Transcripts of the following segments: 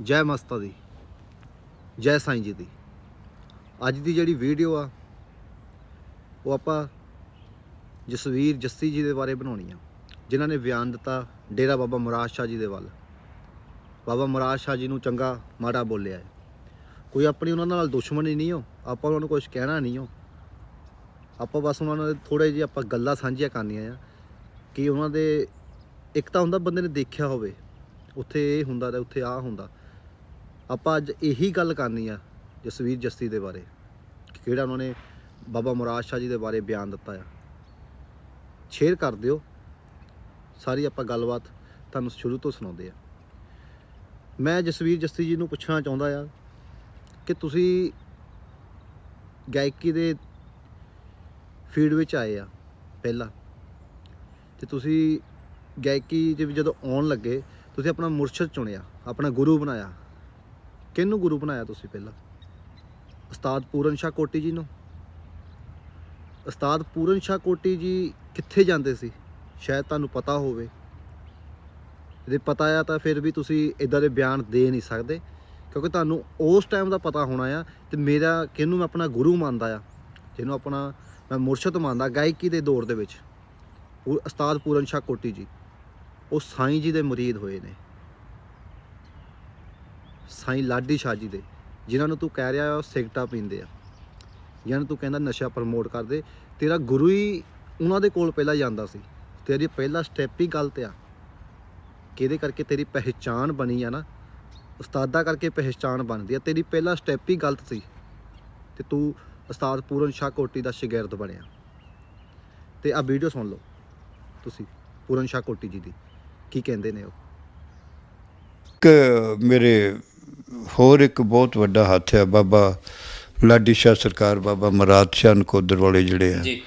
ਜੈ ਮਸਤਾ ਦੀ, ਜੈ ਸਾਈਂ ਜੀ ਦੀ। ਅੱਜ ਦੀ ਜਿਹੜੀ ਵੀਡੀਓ ਆ, ਉਹ ਆਪਾਂ ਜਸਵੀਰ ਜੱਸੀ ਜੀ ਦੇ ਬਾਰੇ ਬਣਾਉਣੀ ਆ, ਜਿਨ੍ਹਾਂ ਨੇ ਬਿਆਨ ਦਿੱਤਾ ਡੇਰਾ ਬਾਬਾ ਮੁਰਾਦ ਸ਼ਾਹ ਜੀ ਦੇ ਵੱਲ। ਬਾਬਾ ਮੁਰਾਦ ਸ਼ਾਹ ਜੀ ਨੂੰ ਚੰਗਾ ਮਾੜਾ ਬੋਲਿਆ ਹੈ। ਕੋਈ ਆਪਣੀ ਉਹਨਾਂ ਨਾਲ ਦੁਸ਼ਮਣੀ ਨਹੀਂ ਹੋ, ਆਪਾਂ ਉਹਨਾਂ ਨੂੰ ਕੁਝ ਕਹਿਣਾ ਨਹੀਂ ਹੋ। ਆਪਾਂ ਬਸ ਉਹਨਾਂ ਨਾਲ ਥੋੜੇ ਜਿਹੇ ਆਪਾਂ ਗੱਲਾਂ ਸਾਂਝੀਆਂ ਕਰਨੀਆਂ ਆ, ਕਿ ਉਹਨਾਂ ਦੇ, ਇੱਕ ਤਾਂ ਹੁੰਦਾ ਬੰਦੇ ਨੇ ਦੇਖਿਆ ਹੋਵੇ, ਉੱਥੇ ਇਹ ਹੁੰਦਾ ਤੇ ਉੱਥੇ ਆ ਹੁੰਦਾ। ਆਪਾਂ ਅੱਜ ਇਹੀ ਗੱਲ ਕਰਨੀ ਆ ਜਸਵੀਰ ਜੱਸੀ ਦੇ ਬਾਰੇ ਕਿ ਕਿਹੜਾ ਉਹਨਾਂ ਨੇ ਬਾਬਾ ਮੁਰਾਦ ਸ਼ਾਹ ਜੀ ਦੇ ਬਾਰੇ ਬਿਆਨ ਦਿੱਤਾ ਆ। ਸ਼ੇਅਰ ਕਰ ਦਿਓ। ਸਾਰੀ ਆਪਾਂ ਗੱਲਬਾਤ ਤੁਹਾਨੂੰ ਸ਼ੁਰੂ ਤੋਂ ਸੁਣਾਉਂਦੇ ਆ। ਮੈਂ ਜਸਵੀਰ ਜੱਸੀ ਜੀ ਨੂੰ ਪੁੱਛਣਾ ਚਾਹੁੰਦਾ ਆ ਕਿ ਤੁਸੀਂ ਗਾਇਕੀ ਦੇ ਫੀਲਡ ਵਿੱਚ ਆਏ ਆ ਪਹਿਲਾਂ ਤੇ ਤੁਸੀਂ ਗਾਇਕੀ ਦੇ ਵਿੱਚ ਜਦੋਂ ਆਉਣ ਲੱਗੇ, ਤੁਸੀਂ ਆਪਣਾ ਮੁਰਸ਼ਦ ਚੁਣਿਆ, ਆਪਣਾ ਗੁਰੂ ਬਣਾਇਆ। ਕਿਹਨੂੰ ਗੁਰੂ ਬਣਾਇਆ ਤੁਸੀਂ ਪਹਿਲਾਂ? ਉਸਤਾਦ ਪੂਰਨ ਸ਼ਾਹ ਕੋਟੀ ਜੀ ਨੂੰ? ਉਸਤਾਦ ਪੂਰਨ ਸ਼ਾਹ ਕੋਟੀ ਜੀ ਕਿੱਥੇ ਜਾਂਦੇ ਸੀ? ਸ਼ਾਇਦ ਤੁਹਾਨੂੰ ਪਤਾ ਹੋਵੇ। ਜੇ ਪਤਾ ਆ ਤਾਂ ਫਿਰ ਵੀ ਤੁਸੀਂ ਇਦਾਂ ਦੇ ਬਿਆਨ ਦੇ ਨਹੀਂ ਸਕਦੇ। ਕਿਉਂਕਿ ਤੁਹਾਨੂੰ ਉਸ ਟਾਈਮ ਦਾ ਪਤਾ ਹੋਣਾ ਆ ਤੇ ਮੇਰਾ, ਕਿਹਨੂੰ ਮੈਂ ਆਪਣਾ ਗੁਰੂ ਮੰਨਦਾ ਆ, ਜਿਹਨੂੰ ਆਪਣਾ ਮੈਂ ਮੁਰਸ਼ਦ ਮੰਨਦਾ ਗਾਇਕੀ ਦੇ ਦੌਰ ਦੇ ਵਿੱਚ। ਉਹ ਉਸਤਾਦ ਪੂਰਨ ਸ਼ਾਹ ਕੋਟੀ ਜੀ, ਉਹ ਸਾਈਂ ਜੀ ਦੇ ਮੁਰੀਦ ਹੋਏ ਨੇ। ਸਾਈਂ ਲਾਡੀ ਸ਼ਾਹ ਜੀ ਦੇ, ਜਿਨ੍ਹਾਂ ਨੂੰ ਤੂੰ ਕਹਿ ਰਿਹਾ ਉਹ ਸਿਗਟਾ ਪੀਂਦੇ ਆ। ਜਿਹਨਾਂ ਨੂੰ ਤੂੰ ਕਹਿੰਦਾ ਨਸ਼ਾ ਪ੍ਰਮੋਟ ਕਰਦੇ, ਤੇਰਾ ਗੁਰੂ ਹੀ ਉਹਨਾਂ ਦੇ ਕੋਲ ਪਹਿਲਾਂ ਜਾਂਦਾ ਸੀ। ਤੇਰੀ ਪਹਿਲਾ ਸਟੈਪ ਹੀ ਗਲਤ ਆ। ਕਿਹਦੇ ਕਰਕੇ ਤੇਰੀ ਪਹਿਚਾਣ ਬਣੀ ਆ ਨਾ? ਉਸਤਾਦਾ ਕਰਕੇ ਪਹਿਚਾਣ ਬਣਦੀ ਆ। ਤੇਰੀ ਪਹਿਲਾ ਸਟੈਪ ਹੀ ਗਲਤ ਸੀ। ਤੇ ਤੂੰ ਉਸਤਾਦ ਪੂਰਨ ਸ਼ਾਹ ਕੋਟੀ ਦਾ ਸ਼ਾਗਿਰਦ ਬਣਿਆ। ਤੇ ਆ ਵੀਡੀਓ ਸੁਣ ਲਓ ਤੁਸੀਂ, ਪੂਰਨ ਸ਼ਾਹ ਕੋਟੀ ਜੀ ਦੀ। ਕੀ ਕਹਿੰਦੇ ਨੇ ਉਹ? ਇੱਕ ਮੇਰੇ ਹੋਰ ਇੱਕ ਬਹੁਤ ਵੱਡਾ ਹੱਥ ਹੈ ਬਾਬਾ ਲਾਡੀ ਸ਼ਾਹ ਸਰਕਾਰ ਬਾਬਾ ਮਰਾਦ ਸ਼ਾਹ ਨਕੋਦਰ ਵਾਲੇ ਜਿਹੜੇ ਆ ਜੀ।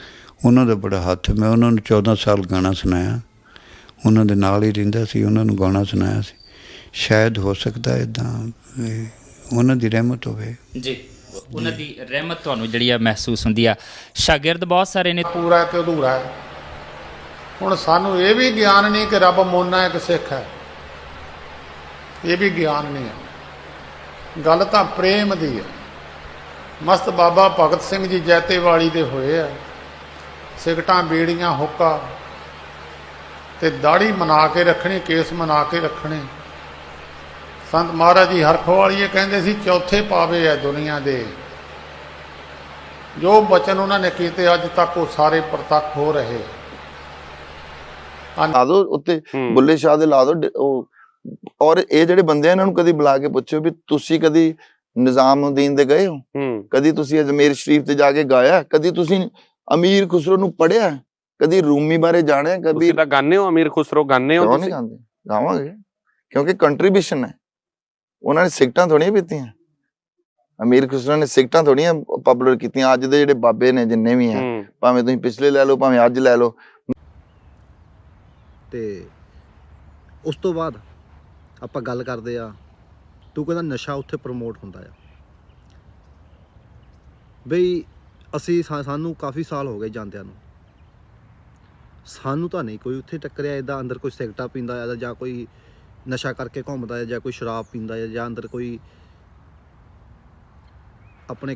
ਉਹਨਾਂ ਦਾ ਬੜਾ ਹੱਥ ਮੈਂ ਉਹਨਾਂ ਨੂੰ 14 ਸਾਲ ਗਾਣਾ ਸੁਣਾਇਆ। ਉਹਨਾਂ ਦੇ ਨਾਲ ਹੀ ਰਹਿੰਦਾ ਸੀ ਉਹਨਾਂ ਨੂੰ ਗਾਣਾ ਸੁਣਾਇਆ ਸੀ। ਸ਼ਾਇਦ ਹੋ ਸਕਦਾ ਇਦਾਂ ਉਹਨਾਂ ਦੀ ਰਹਿਮਤ ਹੋਵੇ। ਜੀ ਉਹਨਾਂ ਦੀ ਰਹਿਮਤ ਤੁਹਾਨੂੰ ਜਿਹੜੀ ਆ ਮਹਿਸੂਸ ਹੁੰਦੀ ਆ। ਸ਼ਾਗਿਰਦ ਬਹੁਤ ਸਾਰੇ ਨੇ। ਪੂਰਾ ਤੇ ਅਧੂਰਾ ਹੈ। ਹੁਣ ਸਾਨੂੰ ਇਹ ਵੀ ਗਿਆਨ ਨਹੀਂ ਕਿ ਰੱਬ ਮੋਨਾ ਇੱਕ ਸਿੱਖ ਹੈ। ਇਹ ਵੀ ਗਿਆਨ ਨਹੀਂ ਹੈ। ਗੱਲ ਤਾਂ ਪ੍ਰੇਮ ਦੀ ਹੈ। ਮਸਤ ਬਾਬਾ ਭਗਤ ਸਿੰਘ ਜੀ ਜੈਤੇਵਾਲੀ ਦੇ ਹੋਏ ਆ। ਸਿਗਟਾਂ ਬੀੜੀਆਂ ਹੁੱਕਾ ਤੇ ਦਾੜੀ ਮਨਾ ਕੇ ਰੱਖਣੀ ਕੇਸ ਮਨਾ ਕੇ ਰੱਖਣੇ। ਸੰਤ ਮਹਾਰਾਜ ਜੀ ਹਰਖਵਾਲੀਏ ਕਹਿੰਦੇ ਸੀ ਚੌਥੇ ਪਾਵੇ ਹੈ ਦੁਨੀਆ ਦੇ। ਜੋ ਬਚਨ ਉਹਨਾਂ ਨੇ ਕੀਤੇ ਅੱਜ ਤੱਕ ਉਹ ਸਾਰੇ ਪ੍ਰਤੱਖ ਹੋ ਰਹੇ। ਲਾ ਦੋ ਉੱਤੇ ਬੁੱਲੇ ਸ਼ਾਹ ਦੇ ਲਾ ਦੋ ਉਹ ਔਰ ਇਹ ਜਿਹੜੇ ਬੰਦੇ ਆ ਇਹਨਾਂ ਨੂੰ ਕਦੀ ਬੁਲਾ ਕੇ ਪੁੱਛੋ ਵੀ ਤੁਸੀਂ ਕਦੀ ਨਿਜ਼ਾਮਉਦੀਨ ਦੇ ਗਏ ਹੋ? ਕਦੀ ਤੁਸੀਂ ਅਜਮੇਰ ਸ਼ਰੀਫ ਤੇ ਜਾ ਕੇ ਗਾਇਆ? ਕਦੀ ਤੁਸੀਂ ਅਮੀਰ ਖੁਸਰੋ ਨੂੰ ਪੜਿਆ ਕਦੀ ਰੂਮੀ ਬਾਰੇ ਜਾਣਿਆ? ਕਦੀ ਤੁਸੀਂ ਤਾਂ ਗਾਣੇ ਹੋ ਅਮੀਰ ਖੁਸਰੋ ਗਾਣੇ ਹੋ ਤੁਸੀਂ? ਗਾਉਂਦੇ? ਗਾਵਾਂਗੇ। ਕਿਉਂਕਿ ਕੰਟਰੀਬਿਊਸ਼ਨ ਹੈ। ਉਹਨਾਂ ਨੇ ਸਿਗਟਾਂ ਥੋੜੀਆਂ ਪੀਤੀਆਂ। ਅਮੀਰ ਖੁਸਰੋ ਨੇ ਸਿਗਟਾਂ ਥੋੜੀਆਂ ਪਪੂਲਰ ਕੀਤੀਆਂ। ਅੱਜ ਦੇ ਜਿਹੜੇ ਬਾਬੇ ਨੇ ਜਿੰਨੇ ਵੀ ਆ ਹੂੰ। ਭਾਵੇਂ ਤੁਸੀਂ ਪਿਛਲੇ ਲੈ ਲਓ ਭਾਵੇਂ ਅੱਜ ਲੈ ਲਓ। ਤੇ ਉਸ ਤੋਂ ਬਾਅਦ ਆਪਾਂ ਗੱਲ ਕਰਦੇ ਆ, ਤੂੰ ਕਹਿੰਦਾ ਨਸ਼ਾ ਉੱਥੇ ਪ੍ਰਮੋਟ ਹੁੰਦਾ ਆ। ਬਈ ਅਸੀਂ ਸਾਨੂੰ ਕਾਫੀ ਸਾਲ ਹੋ ਗਏ ਜਾਂਦਿਆਂ ਨੂੰ। ਸਾਨੂੰ ਤਾਂ ਨਹੀਂ ਕੋਈ ਉੱਥੇ ਟੱਕਰਿਆ, ਇਦਾਂ ਅੰਦਰ ਕੋਈ ਸਿਗਰਟਾਂ ਪੀਂਦਾ ਆ ਜਾਂ ਕੋਈ ਨਸ਼ਾ ਕਰਕੇ ਘੁੰਮਦਾ ਜਾਂ ਕੋਈ ਸ਼ਰਾਬ ਪੀਂਦਾ ਆ ਜਾਂ ਅੰਦਰ ਕੋਈ ਆਪਣੇ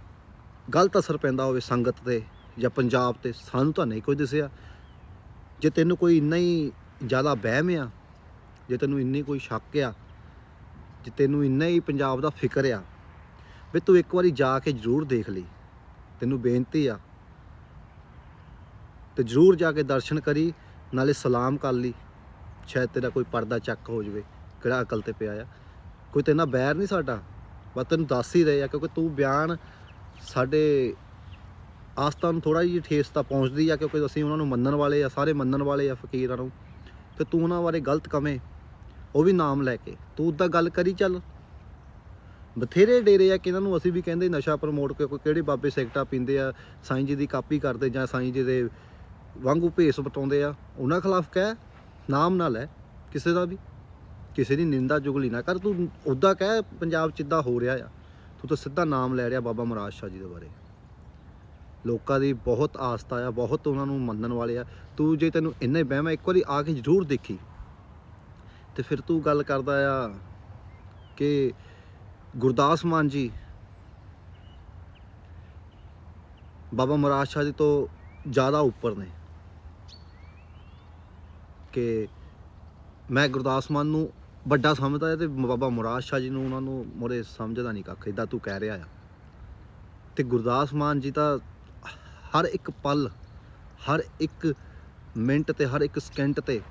ਗਲਤ ਅਸਰ ਪੈਂਦਾ ਹੋਵੇ ਸੰਗਤ ਤੇ ਜਾਂ ਪੰਜਾਬ ਤੇ, ਸਾਨੂੰ ਤਾਂ ਨਹੀਂ ਕੋਈ ਦਿਸਿਆ। ਜੇ ਤੈਨੂੰ ਕੋਈ ਇੰਨਾ ਹੀ ਜ਼ਿਆਦਾ ਵਹਿਮ ਆ ਜੇ ਤੈਨੂੰ ਇੰਨੀ ਕੋਈ ਸ਼ੱਕ ਆ, ਜੇ ਤੈਨੂੰ ਇੰਨਾ ਹੀ ਪੰਜਾਬ ਦਾ ਫਿਕਰ ਆ, ਵੀ ਤੂੰ ਇੱਕ ਵਾਰੀ ਜਾ ਕੇ ਜ਼ਰੂਰ ਦੇਖ ਲਈ। ਤੈਨੂੰ ਬੇਨਤੀ ਆ, ਤੇ ਜ਼ਰੂਰ ਜਾ ਕੇ ਦਰਸ਼ਨ ਕਰੀ, ਨਾਲੇ ਸਲਾਮ ਕਰ ਲਈ। ਸ਼ਾਇਦ ਤੇਰਾ ਕੋਈ ਪਰਦਾ ਚੱਕ ਹੋ ਜਾਵੇ, ਕਿਹੜਾ ਅਕਲ ਤੇ ਪਿਆ ਆ। ਕੋਈ ਤੇਰੇ ਬੈਰ ਨਹੀਂ ਸਾਡਾ, ਬਸ ਤੈਨੂੰ ਦੱਸ ਹੀ ਰਹੇ ਆ, ਕਿਉਂਕਿ ਤੂੰ ਬਿਆਨ ਸਾਡੇ ਆਸਥਾ ਨੂੰ ਥੋੜਾ ਜਿਹਾ ਠੇਸ ਤਾਂ ਪਹੁੰਚਦੀ ਆ, ਕਿਉਂਕਿ ਅਸੀਂ ਉਹਨਾਂ ਨੂੰ ਮੰਨਣ ਵਾਲੇ ਆ, ਸਾਰੇ ਮੰਨਣ ਵਾਲੇ ਆ ਫਕੀਰਾਂ ਨੂੰ। ਤੇ ਤੂੰ ਉਹਨਾਂ ਬਾਰੇ ਗਲਤ ਕਵੇਂ। ਉਹ ਵੀ ਨਾਮ ਲੈ ਕੇ। ਤੂੰ ਉਦਾਂ ਗੱਲ ਕਰੀ ਚੱਲ। ਬਥੇਰੇ ਡੇਰੇ ਆ ਕਿ ਇਹਨਾਂ ਨੂੰ ਅਸੀਂ ਵੀ ਕਹਿੰਦੇ ਨਸ਼ਾ ਪ੍ਰਮੋਟ ਕੇ ਕੋਈ ਕਿਹੜੇ ਬਾਬੇ ਸਿਗਟਾ ਪੀਂਦੇ ਆ, ਸਾਈਂ ਜੀ ਦੀ ਕਾਪੀ ਕਰਦੇ ਜਾਂ ਸਾਈਂ ਜੀ ਦੇ ਵਾਂਗੂ ਭੇਸ ਬਟਾਉਂਦੇ ਆ। ਉਹਨਾਂ ਖਿਲਾਫ ਕਹਿ, ਨਾਮ ਨਾ ਲੈ ਕਿਸੇ ਦਾ ਵੀ। ਕਿਸੇ ਦੀ ਨਿੰਦਾ ਜੁਗਲੀ ਨਾ ਕਰ। ਤੂੰ ਉਦਾਂ ਕਹਿ, ਪੰਜਾਬ ਚ ਇਦਾਂ ਹੋ ਰਿਹਾ ਆ। ਤੂੰ ਤਾਂ ਸਿੱਧਾ ਨਾਮ ਲੈ ਰਿਹਾ ਬਾਬਾ ਮਹਾਰਾਜ ਸ਼ਾਹ ਜੀ ਦੇ ਬਾਰੇ। ਲੋਕਾਂ ਦੀ ਬਹੁਤ ਆਸਥਾ ਆ, ਬਹੁਤ ਉਹਨਾਂ ਨੂੰ ਮੰਨਣ ਵਾਲੇ ਆ। ਤੂੰ ਜੇ ਤੈਨੂੰ ਇੰਨੇ ਹੀ ਵਹਿਮ ਆ, ਇੱਕ ਵਾਰੀ ਆ ਕੇ ਜ਼ਰੂਰ ਦੇਖੀ। ਤੇ ਫਿਰ ਤੂੰ ਗੱਲ ਕਰਦਾ ਆ ਕਿ ਗੁਰਦਾਸ ਮਾਨ ਜੀ ਬਾਬਾ ਮਹਾਰਾਜ ਸ਼ਾਹ ਜੀ ਤੋਂ ਜ਼ਿਆਦਾ ਉੱਪਰ ਨੇ ਕਿ ਮੈਂ ਗੁਰਦਾਸ ਮਾਨ ਨੂੰ ਵੱਡਾ ਸਮਝਦਾ ਤੇ ਬਾਬਾ ਮੁਰਾਦ ਸ਼ਾਹ ਜੀ ਨੂੰ ਉਹਨਾਂ ਨੂੰ ਮੋਰੇ ਸਮਝਦਾ ਨਹੀਂ ਕੱਖ ਇਦਾਂ ਤੂੰ ਕਹਿ ਰਿਹਾ ਆ। ਤੇ ਗੁਰਦਾਸ ਮਾਨ ਜੀ ਤਾਂ ਹਰ ਇੱਕ ਪਲ, ਹਰ ਇੱਕ ਮਿੰਟ ਤੇ, ਹਰ ਇੱਕ ਸਕਿੰਟ ਤੇ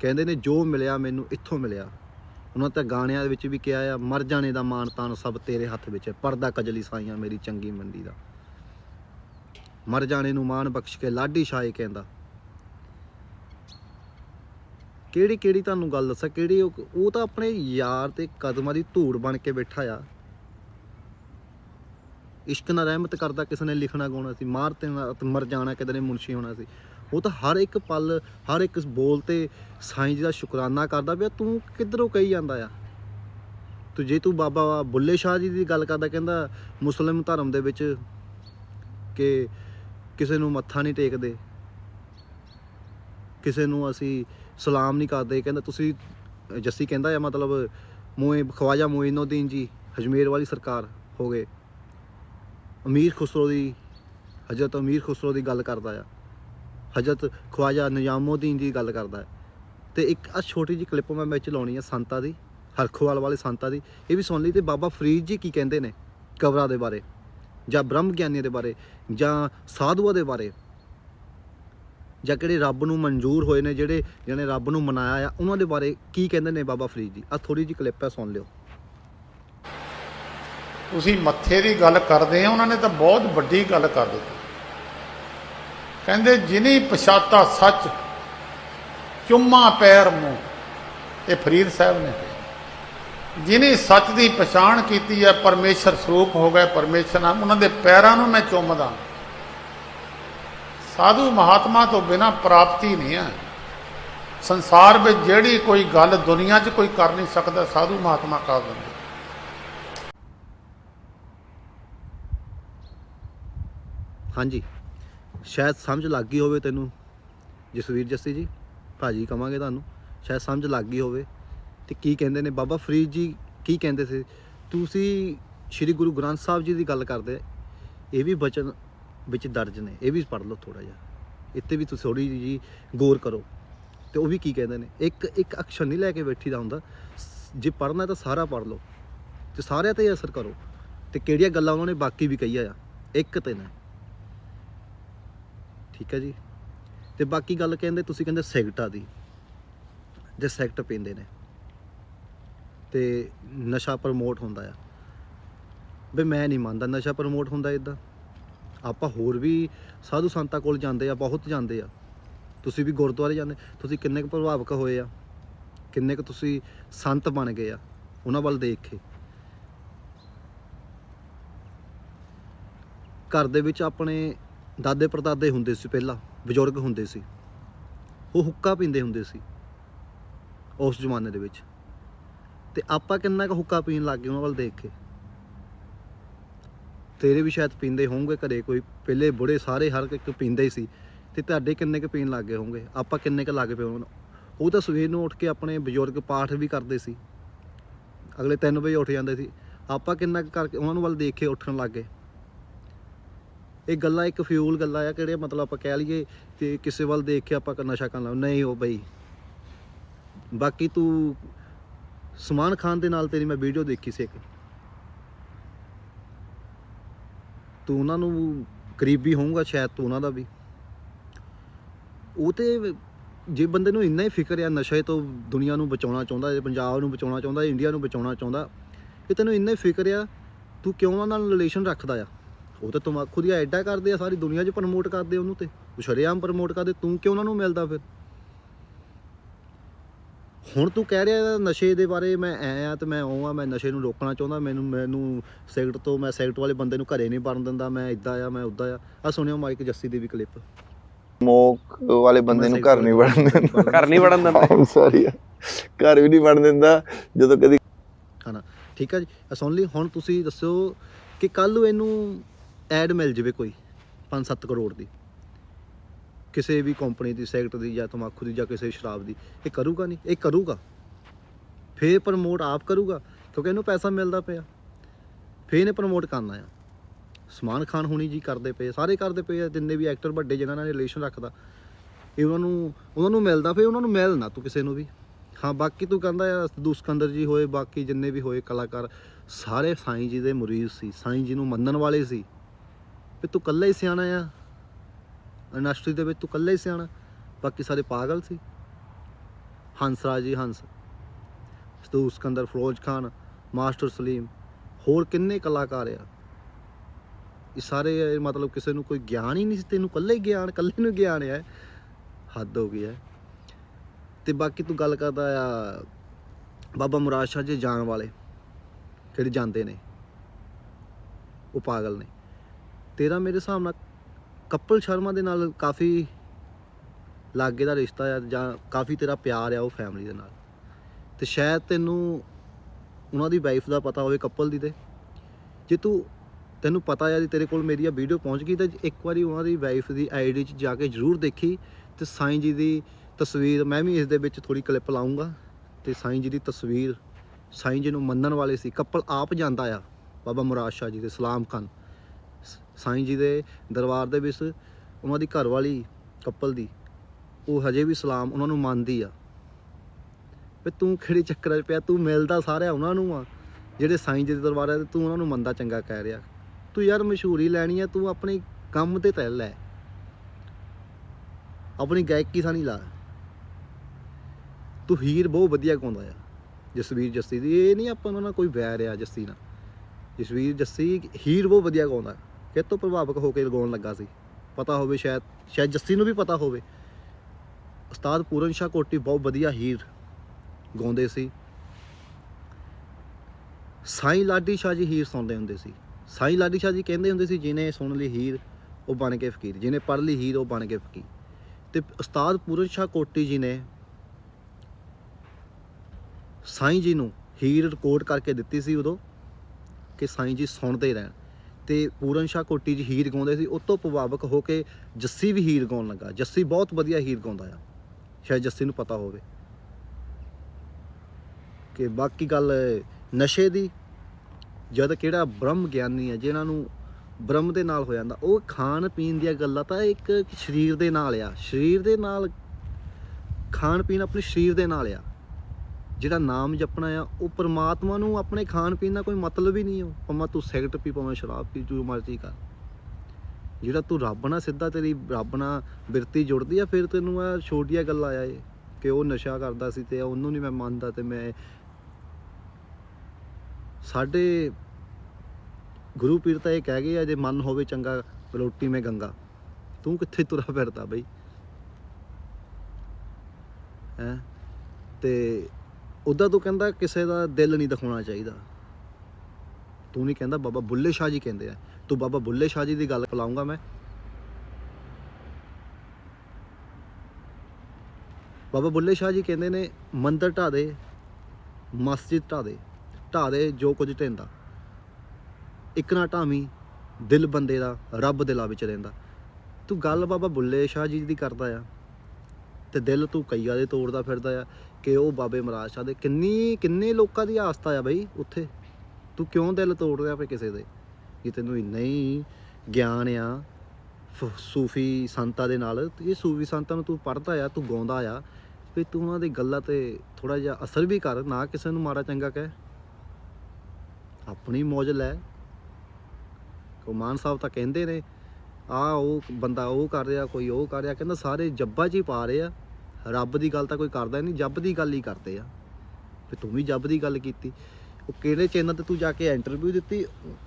ਕਹਿੰਦੇ ਨੇ, ਜੋ ਮਿਲਿਆ ਮੈਨੂੰ ਇੱਥੋਂ ਮਿਲਿਆ। ਉਹਨਾਂ ਤਾਂ ਗਾਣਿਆਂ ਦੇ ਵਿੱਚ ਵੀ ਕਿਹਾ ਆ, ਮਰ ਜਾਣੇ ਦਾ ਮਾਣ ਤਾਣ ਸਭ ਤੇਰੇ ਹੱਥ ਵਿੱਚ ਹੈ, ਪਰਦਾ ਕਜਲੀ ਸਾਈਆਂ ਮੇਰੀ ਚੰਗੀ ਮੰਡੀ ਦਾ। ਮਰ ਜਾਣੇ ਨੂੰ ਮਾਣ ਬਖਸ਼ ਕੇ ਲਾਡੀ ਸ਼ਾਹੇ ਕਹਿੰਦਾ। ਕਿਹੜੀ ਕਿਹੜੀ ਤੁਹਾਨੂੰ ਗੱਲ ਦੱਸਾਂ, ਕਿਹੜੀ ਉਹ ਤਾਂ ਆਪਣੇ ਯਾਰ ਤੇ ਕਦਮਾਂ ਦੀ ਧੂੜ ਬਣ ਕੇ ਬੈਠਾ ਆ। ਇਸ਼ਕ ਨਾਲ ਰਹਿਮਤ ਕਰਦਾ, ਕਿਸੇ ਨੇ ਲਿਖਣਾ ਗਾਉਣਾ ਸੀ? ਮਾਰ ਤੇ ਮਰ ਜਾਣਾ, ਕਿਤੇ ਨੇ ਮੁਨਸ਼ੀ ਹੋਣਾ ਸੀ। ਉਹ ਤਾਂ ਹਰ ਇੱਕ ਪਲ, ਹਰ ਇੱਕ ਬੋਲ ਤੇ ਸਾਈਂ ਜੀ ਦਾ ਸ਼ੁਕਰਾਨਾ ਕਰਦਾ ਪਿਆ, ਤੂੰ ਕਿੱਧਰੋਂ ਕਹੀ ਜਾਂਦਾ ਆ? ਤੂੰ ਜੇ ਤੂੰ ਬਾਬਾ ਬੁੱਲੇ ਸ਼ਾਹ ਜੀ ਦੀ ਗੱਲ ਕਰਦਾ, ਕਹਿੰਦਾ ਮੁਸਲਿਮ ਧਰਮ ਦੇ ਵਿੱਚ ਕਿ ਕਿਸੇ ਨੂੰ ਮੱਥਾ ਨਹੀਂ ਟੇਕਦੇ, ਕਿਸੇ ਨੂੰ ਅਸੀਂ ਸਲਾਮ ਨਹੀਂ ਕਰਦੇ, ਕਹਿੰਦਾ ਤੁਸੀਂ ਜੱਸੀ ਕਹਿੰਦਾ ਆ, ਮਤਲਬ ਮੋਏ ਖਵਾਜਾ ਮੋਇਨੁੱਦੀਨ ਜੀ ਹਜਮੇਰ ਵਾਲੀ ਸਰਕਾਰ ਹੋ ਗਏ। ਅਮੀਰ ਖੁਸਰੋ ਦੀ, ਹਜ਼ਰਤ ਅਮੀਰ ਖੁਸਰੋ ਦੀ ਗੱਲ ਕਰਦਾ ਆ। ਹਜ਼ਰਤ ਖਵਾਜਾ ਨਿਜ਼ਾਮੁਦੀਨ ਦੀ ਗੱਲ ਕਰਦਾ ਹੈ। ਤੇ ਇੱਕ ਆ ਛੋਟੀ ਜਿਹੀ ਕਲਿੱਪ ਮੈਂ ਵਿੱਚ ਲਾਉਣੀ ਆ ਸੰਤਾ ਦੀ, ਹਰਖੋਵਾਲ ਵਾਲੇ ਸੰਤਾਂ ਦੀ। ਇਹ ਵੀ ਸੁਣ ਲਈ ਤੇ ਬਾਬਾ ਫਰੀਦ ਜੀ ਕੀ ਕਹਿੰਦੇ ਨੇ ਕਬਰਾਂ ਦੇ ਬਾਰੇ, ਜਾਂ ਬ੍ਰਹਮ ਗਿਆਨੀਆਂ ਦੇ ਬਾਰੇ, ਜਾਂ ਸਾਧੂਆਂ ਦੇ ਬਾਰੇ। ਜਾਂ ਕਿਹੜੇ ਰੱਬ ਨੂੰ ਮਨਜ਼ੂਰ ਹੋਏ ਨੇ ਜਿਹੜੇ ਜਿਹਨੇ ਰੱਬ ਨੂੰ ਮਨਾਇਆ ਆ, ਉਹਨਾਂ ਦੇ ਬਾਰੇ ਕੀ ਕਹਿੰਦੇ ਨੇ ਬਾਬਾ ਫਰੀਦ ਜੀ? ਆ ਥੋੜੀ ਜਿਹੀ ਕਲਿੱਪ ਹੈ ਸੁਣ ਲਿਓ। ਤੁਸੀਂ ਮੱਥੇ ਦੀ ਗੱਲ ਕਰਦੇ ਆ, ਉਹਨਾਂ ਨੇ ਤਾਂ ਬਹੁਤ ਵੱਡੀ ਗੱਲ ਕਰ ਦਿੱਤੀ। ਕਹਿੰਦੇ ਜਿਨੀ ਪਛਾਤਾ ਸੱਚ, ਚੁੰਮਾ ਪੈਰ ਮੂੰਹ। ਇਹ ਫਰੀਦ ਸਾਹਿਬ ਨੇ ਕਿਹਾ। ਜਿਨੇ ਸੱਚ ਦੀ ਪਛਾਣ ਕੀਤੀ ਹੈ, ਪਰਮੇਸ਼ਰ ਸਰੂਪ ਹੋ ਗਏ, ਪਰਮੇਸ਼ਰ ਨਾਲ ਉਹਨਾਂ ਦੇ ਪੈਰਾਂ ਨੂੰ ਮੈਂ ਚੁੰਮਦਾ। ਸਾਧੂ ਮਹਾਤਮਾ ਤੋਂ ਬਿਨਾ ਪ੍ਰਾਪਤੀ ਨਹੀਂ ਹੈ। ਸੰਸਾਰ ਵਿੱਚ ਜਿਹੜੀ ਕੋਈ ਗੱਲ ਦੁਨੀਆ 'ਚ ਕੋਈ ਕਰ ਨਹੀਂ ਸਕਦਾ, ਸਾਧੂ ਮਹਾਤਮਾ ਕਰ ਦਿੰਦੇ। ਹਾਂਜੀ। ਸ਼ਾਇਦ ਸਮਝ ਲੱਗ ਗਈ ਹੋਵੇ ਤੈਨੂੰ, ਜਸਵੀਰ ਜੱਸੀ ਜੀ, ਭਾਜੀ ਕਵਾਂਗੇ ਤੁਹਾਨੂੰ, ਸ਼ਾਇਦ ਸਮਝ ਲੱਗ ਗਈ ਹੋਵੇ ਤੇ ਕੀ ਕਹਿੰਦੇ ਨੇ, ਬਾਬਾ ਫਰੀਦ ਜੀ ਕੀ ਕਹਿੰਦੇ ਸੀ? ਤੁਸੀਂ ਸ੍ਰੀ ਗੁਰੂ ਗ੍ਰੰਥ ਸਾਹਿਬ ਜੀ ਦੀ ਗੱਲ ਕਰਦੇ, ਇਹ ਵੀ ਬਚਨ ਵਿੱਚ ਦਰਜ ਨੇ, ਇਹ ਵੀ ਪੜ੍ਹ ਲਓ ਥੋੜਾ ਜਿਹਾ, ਇੱਥੇ ਵੀ ਤੁਸੀਂ ਥੋੜੀ ਜੀ ਗੌਰ ਕਰੋ। ਤੇ ਉਹ ਵੀ ਕੀ ਕਹਿੰਦੇ ਨੇ, ਇੱਕ ਇੱਕ ਅਕਸ਼ਰ ਨਹੀਂ ਲੈ ਕੇ ਬੈਠੀ ਦਾ ਹੁੰਦਾ ਸ- ਜੇ ਪੜ੍ਹਨਾ ਤਾਂ ਸਾਰਾ ਪੜ੍ਹ ਲਓ, ਤੇ ਸਾਰਿਆਂ ਤੇ ਅਸਰ ਕਰੋ, ਤੇ ਕਿਹੜੀਆਂ ਗੱਲਾਂ ਉਹਨਾਂ ਨੇ ਬਾਕੀ ਵੀ ਕਹੀਆਂ ਆ, ਇੱਕ ਤੇ ਨਾ। ਠੀਕ ਹੈ ਜੀ। ਤੇ ਬਾਕੀ ਗੱਲ ਕਹਿੰਦੇ, ਤੁਸੀਂ ਕਹਿੰਦੇ ਸਿਗਰਟਾਂ ਦੀ ਜੇ ਸਿਗਰਟ ਪੀਂਦੇ ਨੇ। ਤੇ ਨਸ਼ਾ ਪ੍ਰਮੋਟ ਹੁੰਦਾ ਆ। ਵੀ ਮੈਂ ਨਹੀਂ ਮੰਨਦਾ ਨਸ਼ਾ ਪ੍ਰਮੋਟ ਹੁੰਦਾ ਇਦਾਂ ਆਪਾਂ ਹੋਰ ਵੀ ਸਾਧੂ ਸੰਤਾਂ ਕੋਲ ਜਾਂਦੇ ਆ, ਬਹੁਤ ਜਾਂਦੇ ਆ। ਤੁਸੀਂ ਵੀ ਗੁਰਦੁਆਰੇ ਜਾਂਦੇ, ਤੁਸੀਂ ਕਿੰਨੇ ਕੁ ਪ੍ਰਭਾਵਕ ਹੋਏ ਆ? ਕਿੰਨੇ ਕੁ ਤੁਸੀਂ ਸੰਤ ਬਣ ਗਏ ਆ? ਉਹਨਾਂ ਵੱਲ ਦੇਖ ਕੇ। ਘਰ ਦੇ ਵਿੱਚ ਆਪਣੇ ਦਾਦੇ ਪੜਦਾਦੇ ਹੁੰਦੇ ਸੀ ਪਹਿਲਾਂ, ਬਜ਼ੁਰਗ ਹੁੰਦੇ ਸੀ। ਉਹ ਹੁੱਕਾ ਪੀਂਦੇ ਹੁੰਦੇ ਸੀ ਉਸ ਜ਼ਮਾਨੇ ਦੇ ਵਿੱਚ। ਤੇ ਆਪਾਂ ਕਿੰਨਾ ਕੁ ਹੁੱਕਾ ਪੀਣ ਲੱਗ ਗਏ ਉਹਨਾਂ ਵੱਲ ਦੇਖ ਕੇ। ਤੇਰੇ ਵੀ ਸ਼ਾਇਦ ਪੀਂਦੇ ਹੋਣਗੇ ਘਰੇ, ਕੋਈ ਪਹਿਲੇ ਬੁੜੇ ਸਾਰੇ ਹਰ ਇੱਕ ਪੀਂਦੇ ਹੀ ਸੀ। ਤੇ ਤੁਹਾਡੇ ਕਿੰਨੇ ਕੁ ਪੀਣ ਲੱਗ ਗਏ ਹੋਣਗੇ? ਆਪਾਂ ਕਿੰਨੇ ਕੁ ਲੱਗ ਪਏ ਹੋਣ? ਉਹ ਤਾਂ ਸਵੇਰ ਨੂੰ ਉੱਠ ਕੇ ਆਪਣੇ ਬਜ਼ੁਰਗ ਪਾਠ ਵੀ ਕਰਦੇ ਸੀ। ਅਗਲੇ 3 ਵਜੇ ਉੱਠ ਜਾਂਦੇ ਸੀ। ਆਪਾਂ ਕਿੰਨਾ ਕੁ ਕਰਕੇ ਉਹਨਾਂ ਨੂੰ ਵੱਲ ਦੇਖ ਕੇ ਉੱਠਣ ਲੱਗ ਗਏ। ਇਹ ਗੱਲਾਂ ਇੱਕ ਫਿਊਲ ਗੱਲਾਂ ਆ, ਕਿਹੜੇ ਮਤਲਬ ਆਪਾਂ ਕਹਿ ਲਈਏ ਕਿ ਕਿਸੇ ਵੱਲ ਦੇਖ ਕੇ ਆਪਾਂ ਨਸ਼ਾ ਕਰਨ ਲੱਗ ਨਹੀਂ ਉਹ ਬਈ। ਬਾਕੀ ਤੂੰ ਸਮਾਨ ਖਾਨ ਦੇ ਨਾਲ ਤੇਰੀ ਮੈਂ ਵੀਡੀਓ ਦੇਖੀ ਸੀ ਇੱਕ। ਤੂੰ ਉਹਨਾਂ ਨੂੰ ਕਰੀਬੀ ਹੋਊਗਾ ਸ਼ਾਇਦ ਤੂੰ ਉਹਨਾਂ ਦਾ ਵੀ। ਉਹ ਤੇ ਜੇ ਬੰਦੇ ਨੂੰ ਇੰਨਾ ਹੀ ਫਿਕਰ ਆ, ਨਸ਼ੇ ਤੋਂ ਦੁਨੀਆ ਨੂੰ ਬਚਾਉਣਾ ਚਾਹੁੰਦਾ, ਜੇ ਪੰਜਾਬ ਨੂੰ ਬਚਾਉਣਾ ਚਾਹੁੰਦਾ ਇੰਡੀਆ ਨੂੰ ਬਚਾਉਣਾ ਚਾਹੁੰਦਾ, ਇਹ ਤੈਨੂੰ ਇੰਨਾ ਹੀ ਫਿਕਰ ਆ, ਤੂੰ ਕਿਉਂ ਉਹਨਾਂ ਨਾਲ ਰਿਲੇਸ਼ਨ ਰੱਖਦਾ ਆ? ਉਹ ਤਾਂ ਤਮਾਕੂ ਦੀ ਐਡਾ ਕਰਦੇ ਆ ਸਾਰੀ ਦੁਨੀਆ 'ਚ ਪ੍ਰਮੋਟ ਕਰਦੇ ਉਹਨੂੰ ਤੇ। ਉਹ ਸ਼ਰੇਆਮ ਪ੍ਰਮੋਟ ਕਰਦੇ ਤੂੰ ਕਿਉਂ ਉਹਨਾਂ ਨੂੰ ਮਿਲਦਾ ਫਿਰ? ਹੁਣ ਤੂੰ ਕਹਿ ਰਿਹਾ ਨਸ਼ੇ ਦੇ ਬਾਰੇ ਮੈਂ ਐ ਆ ਤੇ ਮੈਂ ਉਹ ਆ ਮੈਂ ਨਸ਼ੇ ਨੂੰ ਰੋਕਣਾ ਚਾਹੁੰਦਾ ਮੈਨੂੰ ਮੈਨੂੰ ਸਿਗਰਟ ਤੋਂ ਮੈਂ ਸਿਗਰਟ ਵਾਲੇ ਬੰਦੇ ਨੂੰ ਘਰੇ ਨਹੀਂ ਵੜਨ ਦਿੰਦਾ ਮੈਂ ਇਦਾਂ ਆ ਮੈਂ ਉਦਾਂ ਆ। ਆ ਸੁਣਿਓ ਮਾਈਕ ਜੱਸੀ ਦੀ ਵੀ ਕਲਿੱਪ ਮੋਕ ਵਾਲੇ ਬੰਦੇ ਨੂੰ ਘਰ ਨਹੀਂ ਵੜਨ ਦਿੰਦਾ। ਘਰ ਨਹੀਂ ਵੜਨ ਦਿੰਦੇ। ਸੌਰੀ ਘਰ ਵੀ ਨਹੀਂ ਵੜਨ ਦਿੰਦਾ ਜਦੋਂ ਕਦੀ ਹਨਾ ਠੀਕ ਆ ਜੀ। ਆ ਸੁਣ ਲਈ ਹੁਣ ਤੁਸੀਂ ਦੱਸੋ ਕਿ ਕੱਲ ਨੂੰ ਇਹਨੂੰ ਐਡ ਮਿਲ ਜਾਵੇ ਕੋਈ 5-7 ਕਰੋੜ ਦੀ। ਕਿਸੇ ਵੀ ਕੰਪਨੀ ਦੀ ਸੈਕਟਰ ਦੀ ਜਾਂ ਤਮਾਕੂ ਦੀ ਜਾਂ ਕਿਸੇ ਸ਼ਰਾਬ ਦੀ। ਇਹ ਕਰੂਗਾ ਨਹੀਂ, ਇਹ ਕਰੂਗਾ। ਫੇਰ ਪ੍ਰਮੋਟ ਆਪ ਕਰੂਗਾ, ਕਿਉਂਕਿ ਇਹਨੂੰ ਪੈਸਾ ਮਿਲਦਾ ਪਿਆ। ਫੇਰ ਇਹਨੇ ਪ੍ਰਮੋਟ ਕਰਨਾ ਆ। ਸਮਾਨ ਖਾਨ ਹੋਣੀ ਜੀ ਕਰਦੇ ਪਏ ਸਾਰੇ ਕਰਦੇ ਪਏ ਆ, ਜਿੰਨੇ ਵੀ ਐਕਟਰ ਵੱਡੇ ਜਿਨ੍ਹਾਂ ਨਾਲ ਰਿਲੇਸ਼ਨ ਰੱਖਦਾ। ਇਹ ਉਹਨਾਂ ਨੂੰ ਉਹਨਾਂ ਨੂੰ ਮਿਲਦਾ ਫੇ ਉਹਨਾਂ ਨੂੰ ਮਿਲਣਾ ਤੂੰ ਕਿਸੇ ਨੂੰ ਵੀ। ਹਾਂ, ਬਾਕੀ ਤੂੰ ਕਹਿੰਦਾ ਆ ਸਿੱਧੂ ਜੀ ਹੋਏ, ਬਾਕੀ ਜਿੰਨੇ ਵੀ ਹੋਏ ਕਲਾਕਾਰ, ਸਾਰੇ ਸਾਈਂ ਜੀ ਦੇ ਮੁਰੀਦ ਸੀ, ਸਾਈਂ ਜੀ ਨੂੰ ਮੰਨਣ ਵਾਲੇ ਸੀ। ਵੀ ਤੂੰ ਇਕੱਲਾ ਹੀ ਸਿਆਣਾ ਆ। ਇੰਡਸਟਰੀ ਦੇ ਵਿੱਚ ਤੂੰ ਇਕੱਲਾ ਹੀ ਸਿਆਣਾ। ਬਾਕੀ ਸਾਰੇ ਪਾਗਲ ਸੀ। ਹੰਸਰਾਜ ਜੀ ਹੰਸ। ਸਿੱਧੂ ਸਿਕੰਦਰ, ਫਿਰੋਜ਼ ਖਾਨ, ਮਾਸਟਰ ਸਲੀਮ, ਹੋਰ ਕਿੰਨੇ ਕਲਾਕਾਰ ਆ। ਇਹ ਸਾਰੇ ਮਤਲਬ ਕਿਸੇ ਨੂੰ ਕੋਈ ਗਿਆਨ ਹੀ ਨਹੀਂ ਸੀ, ਤੈਨੂੰ ਇਕੱਲੇ ਹੀ ਗਿਆਨ, ਇਕੱਲੇ ਨੂੰ ਗਿਆਨ ਆ। ਹੱਦ ਹੋ ਗਈ ਹੈ ਤੇ ਬਾਕੀ ਤੂੰ ਗੱਲ ਕਰਦਾ ਆ, ਬਾਬਾ ਮੁਰਾਦ ਸ਼ਾਹ ਜੀ ਜਾਣ ਵਾਲੇ, ਜਿਹੜੇ ਜਾਂਦੇ ਨੇ। ਉਹ ਪਾਗਲ ਨੇ। ਤੇਰਾ ਮੇਰੇ ਹਿਸਾਬ ਨਾਲ ਕਪਲ ਸ਼ਰਮਾ ਦੇ ਨਾਲ ਕਾਫੀ ਲਾਗੇ ਦਾ ਰਿਸ਼ਤਾ ਆ ਜਾਂ ਕਾਫੀ ਤੇਰਾ ਪਿਆਰ ਆ ਉਹ ਫੈਮਿਲੀ ਦੇ ਨਾਲ। ਤੇ ਸ਼ਾਇਦ ਤੈਨੂੰ ਉਹਨਾਂ ਦੀ ਵਾਈਫ ਦਾ ਪਤਾ ਹੋਵੇ ਕਪਲ ਦੀ ਤੇ। ਜੇ ਤੂੰ, ਤੈਨੂੰ ਪਤਾ ਆ ਜੀ ਤੇਰੇ ਕੋਲ ਮੇਰੀ ਆ ਵੀਡੀਓ ਪਹੁੰਚ ਗਈ ਤਾਂ ਇੱਕ ਵਾਰੀ ਉਹਨਾਂ ਦੀ ਵਾਈਫ ਦੀ ਆਈਡੀ 'ਚ ਜਾ ਕੇ ਜ਼ਰੂਰ ਦੇਖੀ ਤੇ ਸਾਈਂ ਜੀ ਦੀ ਤਸਵੀਰ, ਮੈਂ ਵੀ ਇਸ ਦੇ ਵਿੱਚ ਥੋੜੀ ਕਲਿੱਪ ਲਾਉਂਗਾ ਤੇ ਸਾਈਂ ਜੀ ਦੀ ਤਸਵੀਰ ਸਾਈਂ ਜੀ ਨੂੰ ਮੰਨਣ ਵਾਲੇ ਸੀ। ਕਪਲ ਆਪ ਜਾਂਦਾ ਆ ਬਾਬਾ ਮੁਰਾਦ ਸ਼ਾਹ ਜੀ ਦੇ ਸਲਾਮ ਖਾਨ ਸਾਈਂ ਜੀ ਦੇ ਦਰਬਾਰ ਦੇ ਵਿੱਚ ਉਹਨਾਂ ਦੀ ਘਰਵਾਲੀ ਕਪਲ ਦੀ, ਉਹ ਹਜੇ ਵੀ ਸਲਾਮ ਉਹਨਾਂ ਨੂੰ ਮੰਨਦੀ ਆ। ਵੀ ਤੂੰ ਕਿਹੜੇ ਚੱਕਰਾਂ 'ਚ ਪਿਆ? ਤੂੰ ਮਿਲਦਾ ਸਾਰਿਆਂ ਉਹਨਾਂ ਨੂੰ ਆ, ਜਿਹੜੇ ਸਾਈਂ ਜੀ ਦੇ ਦਰਬਾਰ ਆ, ਤੂੰ ਉਹਨਾਂ ਨੂੰ ਮੰਨਦਾ ਚੰਗਾ ਕਹਿ ਰਿਹਾ। ਤੂੰ ਯਾਰ ਮਸ਼ਹੂਰੀ ਲੈਣੀ ਆ, ਤੂੰ ਆਪਣੇ ਕੰਮ ਤੇ ਤੈ ਲੈ। ਆਪਣੀ ਗਾਇਕੀ ਸਾ ਲਾ। ਤੂੰ ਹੀਰ ਬਹੁਤ ਵਧੀਆ ਗਾਉਂਦਾ ਆ, ਜਸਵੀਰ ਜੱਸੀ ਦੀ। ਇਹ ਨਹੀਂ ਆਪਾਂ ਉਹਨਾਂ ਨਾਲ ਕੋਈ ਵੈਰ ਆ ਜੱਸੀ ਨਾਲ। ਜਸਵੀਰ ਜੱਸੀ ਹੀਰ ਬਹੁਤ ਵਧੀਆ ਗਾਉਂਦਾ। ਕਿ ਤੋਂ ਪ੍ਰਭਾਵਿਤ ਹੋ ਕੇ ਗਾਉਣ ਲੱਗਾ ਸੀ? ਪਤਾ ਹੋਵੇ ਸ਼ਾਇਦ ਸ਼ਾਇਦ ਜੱਸੀ ਨੂੰ ਵੀ ਪਤਾ ਹੋਵੇ। ਉਸਤਾਦ ਪੂਰਨ ਸ਼ਾਹ ਕੋਟੀ ਬਹੁਤ ਵਧੀਆ ਹੀਰ ਗਾਉਂਦੇ ਸੀ। ਸਾਈਂ ਲਾਡੀ ਸ਼ਾਹ ਜੀ ਹੀਰ ਸੁਣਦੇ ਹੁੰਦੇ ਸੀ। ਸਾਈਂ ਲਾਡੀ ਸ਼ਾਹ ਜੀ ਕਹਿੰਦੇ ਹੁੰਦੇ ਸੀ, ਜਿਹਨੇ ਸੁਣ ਲਈ ਹੀਰ, ਉਹ ਬਣ ਕੇ ਫਕੀਰ। ਜਿਹਨੇ ਪੜ੍ਹ ਲਈ ਹੀਰ, ਉਹ ਬਣ ਕੇ ਫਕੀਰ। ਤੇ ਉਸਤਾਦ ਪੂਰਨ ਸ਼ਾਹ ਕੋਟੀ ਜੀ ਨੇ ਸਾਈਂ ਜੀ ਨੂੰ ਹੀਰ ਰਿਕਾਰਡ ਕਰਕੇ ਦਿੱਤੀ ਸੀ ਉਦੋਂ ਕਿ ਸਾਈਂ ਜੀ ਸੁਣਦੇ ਰਹਿਣ। ਤੇ ਪੂਰਨ ਸ਼ਾਹ ਕੋਟੀ 'ਚ ਹੀਰ ਗਾਉਂਦੇ ਸੀ, ਉਹ ਤੋਂ ਪ੍ਰਭਾਵਿਤ ਹੋ ਕੇ ਜੱਸੀ ਵੀ ਹੀਰ ਗਾਉਣ ਲੱਗਾ। ਜੱਸੀ ਬਹੁਤ ਵਧੀਆ ਹੀਰ ਗਾਉਂਦਾ ਆ। ਸ਼ਾਇਦ ਜੱਸੀ ਨੂੰ ਪਤਾ ਹੋਵੇ। ਕਿ ਬਾਕੀ ਗੱਲ ਨਸ਼ੇ ਦੀ, ਜਦ ਕਿਹੜਾ ਬ੍ਰਹਮ ਗਿਆਨੀ ਹੈ ਜਿਹਨਾਂ ਨੂੰ ਬ੍ਰਹਮ ਦੇ ਨਾਲ ਹੋ ਜਾਂਦਾ, ਉਹ ਖਾਣ ਪੀਣ ਦੀਆਂ ਗੱਲਾਂ ਤਾਂ ਇੱਕ ਸਰੀਰ ਦੇ ਨਾਲ ਆ। ਸਰੀਰ ਦੇ ਨਾਲ, ਖਾਣ ਪੀਣ ਆਪਣੇ ਸਰੀਰ ਦੇ ਨਾਲ ਆ। ਜਿਹੜਾ ਨਾਮ ਜਪਣਾ ਆ, ਉਹ ਪ੍ਰਮਾਤਮਾ ਨੂੰ ਆਪਣੇ ਖਾਣ ਪੀਣ ਦਾ ਕੋਈ ਮਤਲਬ ਹੀ ਨਹੀਂ ਹੈ ਭਾਵੇਂ ਤੂੰ ਸਿਗਰਟ ਪੀ, ਭਾਵੇਂ ਸ਼ਰਾਬ ਪੀ, ਜੋ ਮਰਜ਼ੀ ਕਰ। ਜਿਹੜਾ ਤੂੰ ਰੱਬ ਨਾਲ ਸਿੱਧਾ ਤੇਰੀ, ਰੱਬ ਨਾਲ ਬਿਰਤੀ ਜੁੜਦੀ ਆ, ਫਿਰ ਤੈਨੂੰ ਆ ਛੋਟੀਆਂ ਗੱਲਾਂ ਆ ਇਹ, ਕਿ ਉਹ ਨਸ਼ਾ ਕਰਦਾ ਸੀ ਤੇ ਉਹਨੂੰ ਨਹੀਂ ਮੈਂ ਮੰਨਦਾ ਤੇ ਮੈਂ ਸਾਡੇ ਗੁਰੂ ਪੀਰ ਤਾਂ ਇਹ ਕਹਿ ਗਏ ਆ, ਜੇ ਮਨ ਹੋਵੇ ਚੰਗਾ, ਰੋਟੀ ਮੈਂ ਗੰਗਾ। ਤੂੰ ਕਿੱਥੇ ਤੁਰਾ ਫਿਰਦਾ ਬਈ? ਹੈ? ਤੇ ਉਦਾਂ ਤੂੰ ਕਹਿੰਦਾ ਕਿਸੇ ਦਾ ਦਿਲ ਨਹੀਂ ਦਿਖਾਉਣਾ ਚਾਹੀਦਾ। ਤੂੰ ਨਹੀਂ ਕਹਿੰਦਾ ਬਾਬਾ ਬੁੱਲੇ ਸ਼ਾਹ ਜੀ ਕਹਿੰਦੇ ਆ। ਤੂੰ ਬਾਬਾ ਬੁੱਲੇ ਸ਼ਾਹ ਜੀ ਦੀ ਗੱਲ ਪਲਾਉਂਗਾ ਮੈਂ। ਬਾਬਾ ਬੁੱਲੇ ਸ਼ਾਹ ਜੀ ਕਹਿੰਦੇ ਨੇ, ਮੰਦਰ ਢਾ ਦੇ, ਮਸਜਿਦ ਢਾ ਦੇ ਢਾ ਦੇ ਜੋ ਕੁਝ ਢਿੰਦਾ ਇੱਕ ਨਾ ਢਾਵੀਂ ਦਿਲ ਬੰਦੇ ਦਾ, ਰੱਬ ਦਿਲਾਂ ਵਿੱਚ ਰਹਿੰਦਾ। ਤੂੰ ਗੱਲ ਬਾਬਾ ਬੁੱਲੇ ਸ਼ਾਹ ਜੀ ਦੀ ਕਰਦਾ ਆ। ਤੇ ਦਿਲ ਤੂੰ ਕਈਆਂ ਦੇ ਤੋੜਦਾ ਫਿਰਦਾ ਆ। ਕਿ ਉਹ ਬਾਬੇ ਮਹਾਰਾਜ ਸ਼ਾਹ ਦੇ ਕਿੰਨੀ, ਕਿੰਨੇ ਲੋਕਾਂ ਦੀ ਆਸਥਾ ਆ ਬਈ ਉੱਥੇ? ਤੂੰ ਕਿਉਂ ਦਿਲ ਤੋੜ ਰਿਹਾ ਫੇ ਕਿਸੇ ਦੇ? ਜੇ ਤੈਨੂੰ ਇੰਨਾ ਹੀ ਗਿਆਨ ਆ ਸੂਫੀ ਸੰਤਾਂ ਦੇ ਨਾਲ ਇਹ ਸੂਫੀ ਸੰਤਾਂ ਨੂੰ ਤੂੰ ਪੜ੍ਹਦਾ ਆ, ਤੂੰ ਗਾਉਂਦਾ ਆ, ਵੀ ਤੂੰ ਉਹਨਾਂ ਦੀ ਗੱਲਾਂ ਤੇ ਥੋੜਾ ਜਿਹਾ ਅਸਰ ਵੀ ਕਰ, ਨਾ ਕਿਸੇ ਨੂੰ ਮਾੜਾ ਚੰਗਾ ਕਹਿ। ਆਪਣੀ ਮੌਜ ਲੈ। ਕੋ ਮਾਨ ਸਾਹਿਬ ਤਾਂ ਕਹਿੰਦੇ ਨੇ ਆ ਉਹ ਬੰਦਾ ਉਹ ਕਰ ਰਿਹਾ, ਕੋਈ ਉਹ ਕਰ ਰਿਹਾ, ਕਹਿੰਦਾ ਸਾਰੇ ਜੱਬਾ 'ਚ ਹੀ ਪਾ ਰਹੇ ਆ। ਰੱਬ ਦੀ ਗੱਲ ਤਾਂ ਕੋਈ ਕਰਦਾ ਨਹੀਂ, ਜੱਬ ਦੀ ਗੱਲ ਹੀ ਕਰਦੇ ਆ। ਵੀ ਤੂੰ ਵੀ ਜੱਬ ਦੀ ਗੱਲ ਕੀਤੀ। ਉਹ ਕਿਹੜੇ ਚੈਨਲ ਤੇ ਤੂੰ ਜਾ ਕੇ ਇੰਟਰਵਿਊ ਦਿੱਤੀ?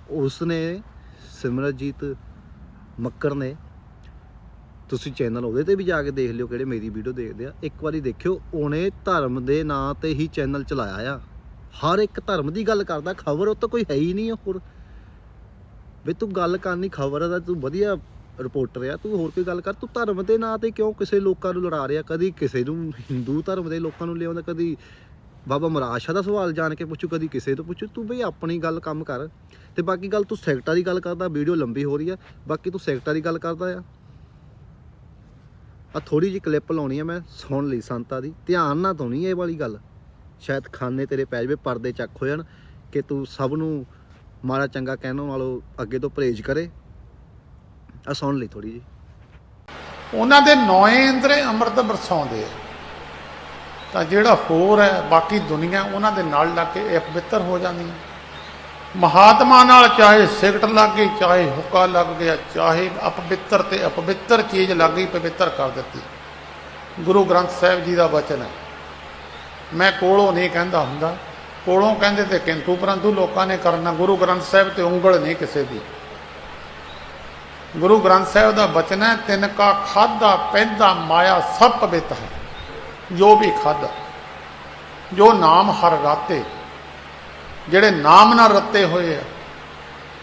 ਉਸ ਨੇ ਸਿਮਰਜੀਤ ਮੱਕਰ ਨੇ, ਤੁਸੀਂ ਚੈਨਲ ਉਹਦੇ ਤੇ ਵੀ ਜਾ ਕੇ ਦੇਖ ਲਿਓ ਕਿਹੜੇ ਮੇਰੀ ਵੀਡੀਓ ਦੇਖਦੇ ਆ। ਇੱਕ ਵਾਰੀ ਦੇਖਿਓ, ਉਹਨੇ ਧਰਮ ਦੇ ਨਾਂ ਤੇ ਹੀ ਚੈਨਲ ਚਲਾਇਆ ਆ। ਹਰ ਇੱਕ ਧਰਮ ਦੀ ਗੱਲ ਕਰਦਾ, ਖਬਰ ਉਹ ਤਾਂ ਕੋਈ ਹੈ ਹੀ ਨਹੀਂ ਹੋਰ। ਵੀ ਤੂੰ ਗੱਲ ਕਰਨੀ, ਖਬਰ ਦਾ ਤੂੰ ਵਧੀਆ ਰਿਪੋਰਟਰ ਆ, ਤੂੰ ਹੋਰ ਕੋਈ ਗੱਲ ਕਰ, ਤੂੰ ਧਰਮ ਦੇ ਨਾਂ ਤੇ ਕਿਉਂ ਕਿਸੇ ਲੋਕਾਂ ਨੂੰ ਲੜਾ ਰਿਹਾ? ਕਦੀ ਕਿਸੇ ਨੂੰ ਹਿੰਦੂ ਧਰਮ ਦੇ ਲੋਕਾਂ ਨੂੰ ਲਿਆਉਂਦਾ, ਕਦੀ ਬਾਬਾ ਮਹਾਰਾਜ ਦਾ ਸਵਾਲ ਜਾਣ ਕੇ ਪੁੱਛੂ, ਕਦੀ ਕਿਸੇ ਤੋਂ ਪੁੱਛੂ, ਤੂੰ ਬਈ ਆਪਣੀ ਗੱਲ ਕੰਮ ਕਰ। ਤੇ ਬਾਕੀ ਗੱਲ ਤੂੰ ਸੈਕਟਰ ਦੀ ਗੱਲ ਕਰਦਾ, ਵੀਡੀਓ ਲੰਬੀ ਹੋ ਰਹੀ ਆ, ਬਾਕੀ ਤੂੰ ਸੈਕਟਰ ਦੀ ਗੱਲ ਕਰਦਾ ਆ। ਆ ਥੋੜੀ ਜਿਹੀ ਕਲਿੱਪ ਲਾਉਣੀ ਆ ਮੈਂ, ਸੁਣ ਲਈ ਸੰਤਾਂ ਦੀ। ਧਿਆਨ ਨਾਲ ਧੋਣੀ ਇਹ ਵਾਲੀ ਗੱਲ। ਸ਼ਾਇਦ ਖਾਨੇ ਤੇਰੇ ਪੈ ਜਾਵੇ ਪਰਦੇ ਚੱਕ ਹੋ ਜਾਣ, ਕਿ ਤੂੰ ਸਭ ਨੂੰ ਮਾੜਾ ਚੰਗਾ ਕਹਿਣ ਨਾਲੋਂ ਅੱਗੇ ਤੋਂ ਪਰਹੇਜ਼ ਕਰੇ। ਆ, ਸੁਣ ਲਈ ਥੋੜੀ ਜੀ ਉਹਨਾਂ ਦੇ ਨੌਏ ਇੰਦਰੇ ਅੰਮ੍ਰਿਤ ਬਰਸਾਉਂਦੇ ਆ। ਤਾਂ ਜਿਹੜਾ ਹੋਰ ਹੈ, ਬਾਕੀ ਦੁਨੀਆ ਉਹਨਾਂ ਦੇ ਨਾਲ ਲੱਗ ਕੇ ਇਹ ਅਪਵਿੱਤਰ ਹੋ ਜਾਂਦੀ ਹੈ ਮਹਾਤਮਾ ਨਾਲ ਚਾਹੇ ਸਿਗਰਟ ਲੱਗ ਗਈ, ਚਾਹੇ ਹੁੱਕਾ ਲੱਗ ਗਿਆ, ਚਾਹੇ ਅਪਵਿੱਤਰ ਤੇ ਅਪਵਿੱਤਰ ਚੀਜ਼ ਲੱਗ ਗਈ, ਪਵਿੱਤਰ ਕਰ ਦਿੱਤੀ। ਗੁਰੂ ਗ੍ਰੰਥ ਸਾਹਿਬ ਜੀ ਦਾ ਵਚਨ ਹੈ। ਮੈਂ ਕੋਲੋਂ ਨਹੀਂ ਕਹਿੰਦਾ ਹੁੰਦਾ। ਕੋਲੋਂ ਕਹਿੰਦੇ ਤੇ ਕਿੰਤੂ ਪਰੰਤੂ ਲੋਕਾਂ ਨੇ ਕਰਨਾ, ਗੁਰੂ ਗ੍ਰੰਥ ਸਾਹਿਬ ਤੇ ਉਂਗਲ ਨਹੀਂ ਕਿਸੇ ਦੀ। ਗੁਰੂ ਗ੍ਰੰਥ ਸਾਹਿਬ ਦਾ ਬਚਨ ਹੈ, ਤਿੰਨ ਕਾ ਖਾਦਾ ਪੈਦਾ ਮਾਇਆ ਸਭ ਪਵਿੱਤ ਹੈ। ਜੋ ਵੀ ਖਾਦਾ ਜੋ ਨਾਮ ਹਰ ਰਾਤੇ, ਜਿਹੜੇ ਨਾਮ ਨਾਲ ਰੱਤੇ ਹੋਏ ਆ,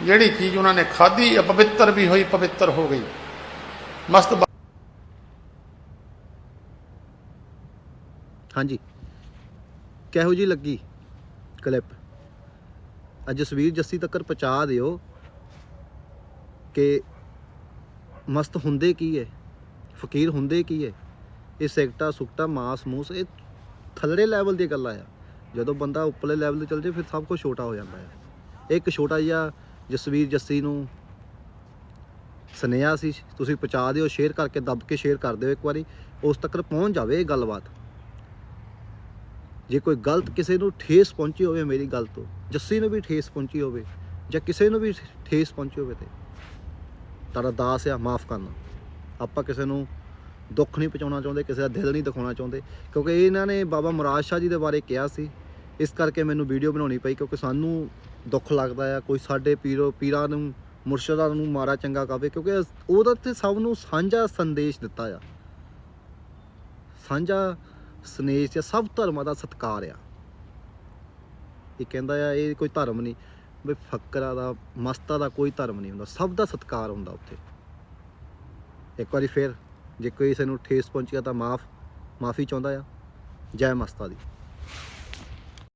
ਜਿਹੜੀ ਚੀਜ਼ ਉਹਨਾਂ ਨੇ ਖਾਧੀ ਅਪਵਿੱਤਰ ਵੀ ਹੋਈ, ਪਵਿੱਤਰ ਹੋ ਗਈ। ਮਸਤ ਬਾ- ਹਾਂਜੀ। ਕਿਹੋ ਜੀ ਲੱਗੀ ਕਲਿੱਪ? ਅੱਜ ਜਸਵੀਰ ਜੱਸੀ ਤੱਕ ਪਹੁੰਚਾ ਦਿਓ ਕਿ ਮਸਤ ਹੁੰਦੇ ਕੀ ਹੈ ਫਕੀਰ ਹੁੰਦੇ ਕੀ ਹੈ ਇਹ ਸਿਗਟਾ ਸੁਕਟਾ ਮਾਸ ਮੂਸ, ਇਹ ਥੱਲੜੇ ਲੈਵਲ ਦੀ ਗੱਲਾਂ ਆ। ਜਦੋਂ ਬੰਦਾ ਉੱਪਰਲੇ ਲੈਵਲ ਤੇ ਚੱਲ ਜੇ ਫਿਰ ਸਭ ਕੁਝ ਛੋਟਾ ਹੋ ਜਾਂਦਾ ਹੈ ਇੱਕ ਛੋਟਾ ਜਿਹਾ ਜਸਵੀਰ ਜੱਸੀ ਨੂੰ ਸੁਨੇਹਾ ਸੀ, ਤੁਸੀਂ ਪਹੁੰਚਾ ਦਿਓ, ਸ਼ੇਅਰ ਕਰਕੇ ਦੱਬ ਕੇ ਸ਼ੇਅਰ ਕਰ ਦਿਓ ਇੱਕ ਵਾਰੀ, ਉਸ ਤੱਕ ਪਹੁੰਚ ਜਾਵੇ ਇਹ ਗੱਲਬਾਤ। ਜੇ ਕੋਈ ਗਲਤ ਕਿਸੇ ਨੂੰ ਠੇਸ ਪਹੁੰਚੀ ਹੋਵੇ ਮੇਰੀ ਗੱਲ ਤੋਂ, ਜੱਸੀ ਨੂੰ ਵੀ ਠੇਸ ਪਹੁੰਚੀ ਹੋਵੇ ਜਾਂ ਕਿਸੇ ਨੂੰ ਵੀ ਠੇਸ ਪਹੁੰਚੀ ਹੋਵੇ ਤੇ। ਤੁਹਾਡਾ ਦਾਸ ਆ, ਮਾਫ ਕਰਨਾ। ਆਪਾਂ ਕਿਸੇ ਨੂੰ ਦੁੱਖ ਨਹੀਂ ਪਹੁੰਚਾਉਣਾ ਚਾਹੁੰਦੇ, ਕਿਸੇ ਦਾ ਦਿਲ ਨਹੀਂ ਦਿਖਾਉਣਾ ਚਾਹੁੰਦੇ। ਕਿਉਂਕਿ ਇਹਨਾਂ ਨੇ ਬਾਬਾ ਮੁਰਾਦ ਸ਼ਾਹ ਜੀ ਦੇ ਬਾਰੇ ਕਿਹਾ ਸੀ। ਇਸ ਕਰਕੇ ਮੈਨੂੰ ਵੀਡੀਓ ਬਣਾਉਣੀ ਪਈ, ਕਿਉਂਕਿ ਸਾਨੂੰ ਦੁੱਖ ਲੱਗਦਾ ਆ, ਕੋਈ ਸਾਡੇ ਪੀਰੋ, ਪੀਰਾਂ ਨੂੰ, ਮੁਰਸ਼ਿਦਾਂ ਨੂੰ ਮਾਰਾ ਚੰਗਾ ਕਵੇ, ਕਿਉਂਕਿ ਉਹਦਾ ਤੇ ਸਭ ਨੂੰ ਸਾਂਝਾ ਸੰਦੇਸ਼ ਦਿੱਤਾ ਆ। ਸਾਂਝਾ ਸਨੇਹ ਆ, ਸਭ ਧਰਮਾਂ ਦਾ ਸਤਿਕਾਰ ਆ। ਇਹ ਕਹਿੰਦਾ ਆ, ਇਹ ਕੋਈ ਧਰਮ ਨਹੀਂ। ਵੀ ਫੱਕਰਾਂ ਦਾ, ਮਸਤਾ ਦਾ ਕੋਈ ਧਰਮ ਨਹੀਂ ਹੁੰਦਾ। ਸਭ ਦਾ ਸਤਿਕਾਰ ਹੁੰਦਾ ਉੱਥੇ। ਇੱਕ ਵਾਰੀ ਫੇਰ ਜੇ ਕੋਈ ਕਿਸੇ ਨੂੰ ਠੇਸ ਪਹੁੰਚਿਆ ਤਾਂ ਮਾਫ, ਮਾਫੀ ਚਾਹੁੰਦਾ ਆ। ਜੈ ਮਸਤਾ ਦੀ।